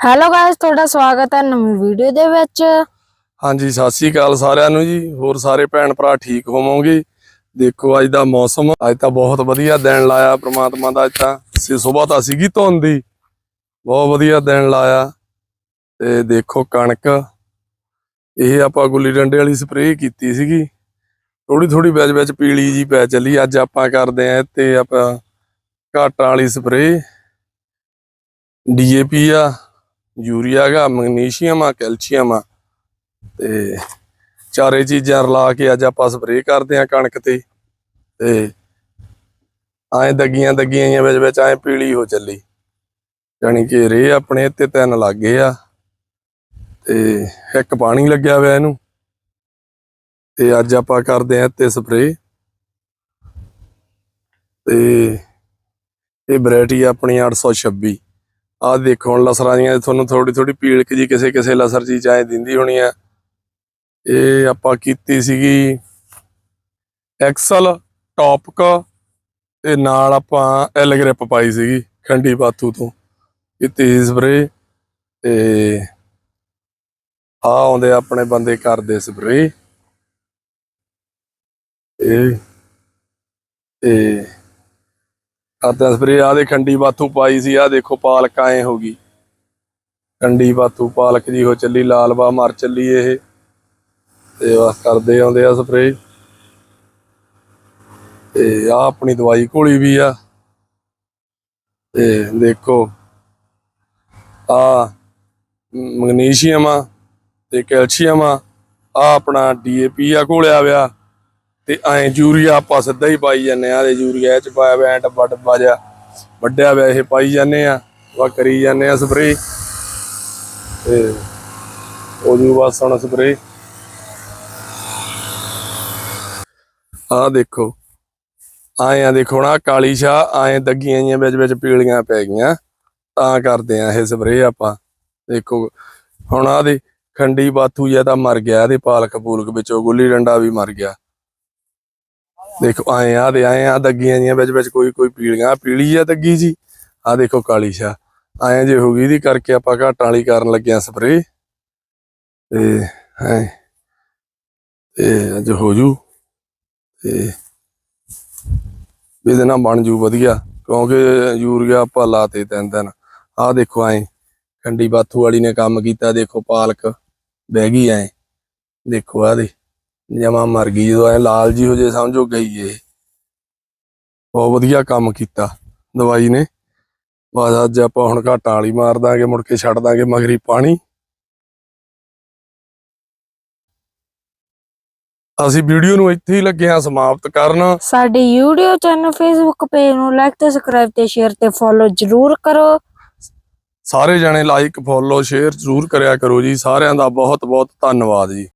Hello guys ਤੁਹਾਡਾ ਸਵਾਗਤ ਹੈ ਨਵੀਂ ਵੀਡੀਓ ਦੇ ਵਿੱਚ। ਹਾਂਜੀ, ਸਤਿ ਸ੍ਰੀ ਅਕਾਲ ਸਾਰਿਆਂ ਨੂੰ ਜੀ। ਹੋਰ ਸਾਰੇ ਭੈਣ ਭਰਾ ਠੀਕ ਹੋਵੋਗੇ? ਦੇਖੋ, ਅੱਜ ਦਾ ਮੌਸਮ। ਅੱਜ ਤਾਂ ਬਹੁਤ ਵਧੀਆ ਦਿਨ ਲਾਇਆ ਪ੍ਰਮਾਤਮਾ ਦਾ ਅੱਜ ਤਾਂ। ਸੇ ਸਵੇਰ ਤਾਂ ਸੀਗੀ ਧੁੰਦ ਦੀ। ਬਹੁਤ ਵਧੀਆ ਦਿਨ ਲਾਇਆ। ਤੇ ਦੇਖੋ ਕਣਕ। ਇਹ ਆਪਾਂ ਗੁੱਲੀ ਡੰਡੇ ਵਾਲੀ ਸਪਰੇਅ ਕੀਤੀ ਸੀਗੀ। ਥੋੜੀ ਥੋੜੀ ਵਿੱਚ ਵਿੱਚ ਪੀਲੀ ਜੀ ਪੈ ਚੱਲੀ। ਅੱਜ ਆਪਾਂ ਕਰਦੇ ਆਂ ਤੇ ਆਪਾਂ ਘਾਟਾਂ ਵਾਲੀ ਸਪਰੇਅ ਡੀਏਪੀ ਆ। ਯੂਰੀਆ ਗਾ ਮੈਗਨੀਸ਼ੀਅਮ ਆ, ਕੈਲਸ਼ੀਅਮ ਆ। ਤੇ ਚਾਰੇ ਚੀਜ਼ਾਂ ਰਲਾ ਕੇ ਅੱਜ ਆਪਾਂ ਸਪਰੇਅ ਕਰਦੇ ਆ ਕਣਕ ਤੇ। ਤੇ ਐਂ ਦਗੀਆਂ ਦਗੀਆਂ ਵਿੱਚ ਵਿੱਚ ਐਂ ਪੀਲੀ ਹੋ ਚੱਲੀ। ਯਾਨੀ ਕਿ ਰੇ ਆਪਣੇ ਤੇ ਤਿੰਨ ਲੱਗ ਗਏ ਆ। ਤੇ ਇੱਕ ਪਾਣੀ ਲੱਗਿਆ ਹੋਇਆ ਇਹਨੂੰ। ਤੇ ਅੱਜ ਆਪਾਂ ਕਰਦੇ ਆ ਤੇ ਸਪਰੇਅ। ਤੇ ਇਹ ਵੈਰਾਈਟੀ ਆਪਣੀ 826 ਆਹ ਦੇਖੋ ਹੁਣ ਲਸਰਾਂ ਦੀਆਂ ਤੁਹਾਨੂੰ ਥੋੜੀ ਥੋੜੀ ਪੀਲਕ ਜੀ ਕਿਸੇ ਕਿਸੇ ਲਸਰ ਜੀ ਚਾਹੇ ਦਿੰਦੀ ਹੋਣੀ ਆ। ਇਹ ਆਪਾਂ ਕੀਤੀ ਸੀਗੀ ਐਕਸਲ ਟੌਪਕ ਤੇ ਨਾਲ ਆਪਾਂ ਐਲ ਗ੍ਰਿਪ ਪਾਈ ਸੀਗੀ ਖੰਡੀ ਬਾਥੂ ਤੋਂ। ਕੀਤੀ ਸੀ ਸਪਰੇ ਤੇ ਆ ਆਉਂਦੇ ਆਪਣੇ ਬੰਦੇ ਕਰਦੇ ਸਪਰੇ ਇਹ ਤੇ ਕਰਦਾ ਸਪਰੇ ਆ ਦੇ ਖੰਡੀ ਬਾਥੂ ਪਾਈ ਸੀ ਆ ਦੇਖੋ ਪਾਲਕ ਐ ਹੋ ਗਈ। ਖੰਡੀ ਬਾਥੂ ਪਾਲਕ ਜੀ ਹੋ ਚੱਲੀ, ਲਾਲ ਬਾ ਮਰ ਚੱਲੀ ਇਹ। ਤੇ ਬਸ ਕਰਦੇ ਆਉਂਦੇ ਆ ਸਪਰੇ ਤੇ ਆ ਆਪਣੀ ਦਵਾਈ ਘੋਲੀ ਵੀ ਆ। ਤੇ ਦੇਖੋ ਆ ਮੈਗਨੀਸ਼ੀਅਮ ਆ ਤੇ ਕੈਲਸ਼ੀਅਮ ਆ। ਆ ਆਪਣਾ ਡੀਏਪੀ ਆ ਘੋਲਿਆ ਵਿਆ ਤੇ ਐ ਯੂਰੀਆ ਆਪਾਂ ਸਿੱਧਾ ਹੀ ਪਾਈ ਜਾਂਦੇ ਆ ਤੇ ਯੂਰੀਆ ਚ ਪਾਇਆ ਵੈ ਐਂ ਡੱਬਾ ਡੱਬਾ ਜਿਹਾ ਵੱਡਿਆ ਵਿਆ ਇਹ ਪਾਈ ਜਾਂਦੇ ਆ ਵਾ ਕਰੀ ਜਾਂਦੇ ਆ ਸਪਰੇ ਤੇ ਉਹ ਜੂ ਬਸ ਹੁਣ ਸਪਰੇ ਆ ਦੇਖੋ, ਆਏ ਆ ਦੇਖੋ ਨਾ ਕਾਲੀ ਸ਼ਾਹ ਆਏ ਦੱਗੀਆਂ ਜੀਆਂ ਵਿੱਚ ਵਿੱਚ ਪੀਲੀਆਂ ਪੈ ਗਈਆਂ, ਤਾਂ ਕਰਦੇ ਆ ਇਹ ਸਪਰੇ ਆਪਾਂ। ਦੇਖੋ, ਹੁਣ ਆ ਦੇ ਖੰਡੀ ਬਾਥੂ ਜਿਹਾ ਤਾਂ ਮਰ ਗਿਆ ਇਹਦੇ ਪਾਲਕ ਪੂਲਕ ਵਿੱਚੋਂ ਗੁੱਲੀ ਡੰਡਾ ਵੀ ਮਰ ਗਿਆ। ਦੇਖੋ, ਆਏ ਆ ਦੇ ਆਏ ਆ, ਦੱਗੀਆਂ ਜੀਆਂ ਵਿੱਚ ਵਿੱਚ ਕੋਈ ਕੋਈ ਪੀਲੀਆਂ ਪੀਲੀ ਆ ਦੱਗੀ ਜੀ। ਆ ਦੇਖੋ ਕਾਲੀ ਸ਼ਾਹ ਆਏ ਜੇ ਹੋ ਗਈ ਇਹਦੀ ਕਰਕੇ ਆਪਾਂ ਘਾਟਾਂ ਵਾਲੀ ਕਰਨ ਲੱਗਿਆ ਸਪਰੇ ਤੇ ਹੈ। ਤੇ ਅੱਜ ਹੋ ਜੂ। ਤੇ ਇਹਦੇ ਨਾਲ ਬਣ ਜੂ ਵਧੀਆ। ਕਿਉਂਕਿ ਯੂਰੀਆ ਆਪਾਂ ਲਾਤੇ ਤਿੰਨ ਦਿਨ। ਆਹ ਦੇਖੋ ਐ ਖੰਡੀ ਬਾਥੂ ਵਾਲੀ ਨੇ ਕੰਮ ਕੀਤਾ। ਦੇਖੋ ਪਾਲਕ ਬਹਿ ਗਈ ਐ। ਦੇਖੋ ਆਹ ਦੇ। ਜਮਾ ਮਰ ਗਈ ਜਦੋਂ ਐ ਲਾਲ ਜੀ ਹੋ ਜੇ ਸਮਝੋ ਗਈ ਇਹ ਬਹੁਤ ਵਧੀਆ ਕੰਮ ਕੀਤਾ ਦਵਾਈ ਨੇ। ਬਸ ਅੱਜ ਆਪਾਂ ਹੁਣ ਘਾਟਾਂ ਵਾਲੀ ਮਾਰ ਦਾਂਗੇ ਮੁੜ ਕੇ ਛੱਡ ਦਾਂਗੇ ਮਗਰੀ ਪਾਣੀ। ਅਸੀਂ ਵੀਡੀਓ ਨੂੰ ਇੱਥੇ ਹੀ ਲੱਗੇ ਹਾਂ ਸਮਾਪਤ ਕਰਨ। ਸਾਡੇ YouTube ਚੈਨਲ Facebook ਪੇਜ ਨੂੰ ਲਾਈਕ ਤੇ ਸਬਸਕ੍ਰਾਈਬ ਤੇ ਸ਼ੇਅਰ ਤੇ ਫੋਲੋ ਜਰੂਰ ਕਰੋ। ਸਾਰੇ ਜਣੇ ਲਾਈਕ ਫੋਲੋ ਸ਼ੇਅਰ ਜ਼ਰੂਰ ਕਰਿਆ ਕਰੋ ਜੀ। ਸਾਰਿਆਂ ਦਾ ਬਹੁਤ ਬਹੁਤ ਧੰਨਵਾਦ ਜੀ।